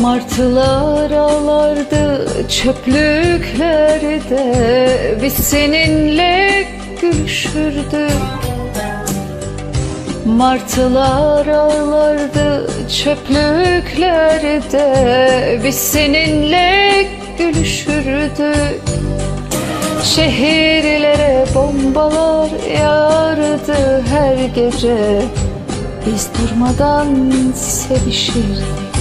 Martılar ağlardı çöplüklerde. Biz seninle gülüşürdük Martılar ağlardı çöplüklerde. Biz seninle gülüşürdük Şehirlere bombalar yağardı her gece. Biz durmadan sevişirdik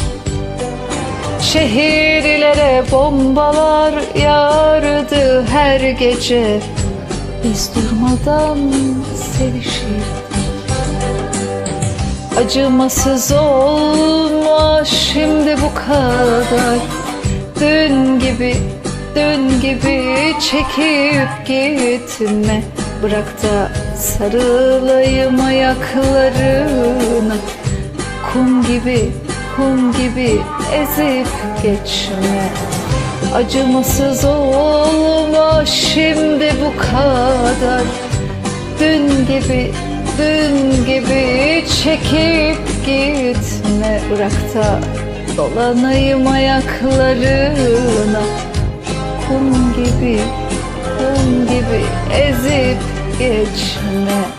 Şehirlere bombalar yağardı her gece. Biz durmadan sevişirdik. Acımasız olma şimdi bu kadar. Dün gibi, dün gibi çekip gitme. Bırak da sarılayım ayaklarına. Kum gibi, kum gibi ezip geçme. Acımasız olma şimdi bu kadar. Dün gibi, dün gibi çekip gitme. Bırak da dolanayım ayaklarına. Kum gibi, kum gibi ezip geçme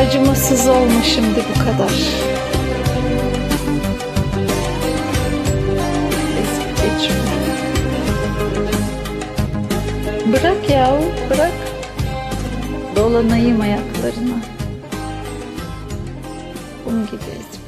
Acımasız olma şimdi bu kadar. Geçme. Bırak yahu bırak. Dolanayım ayaklarına. Kum gibi ezip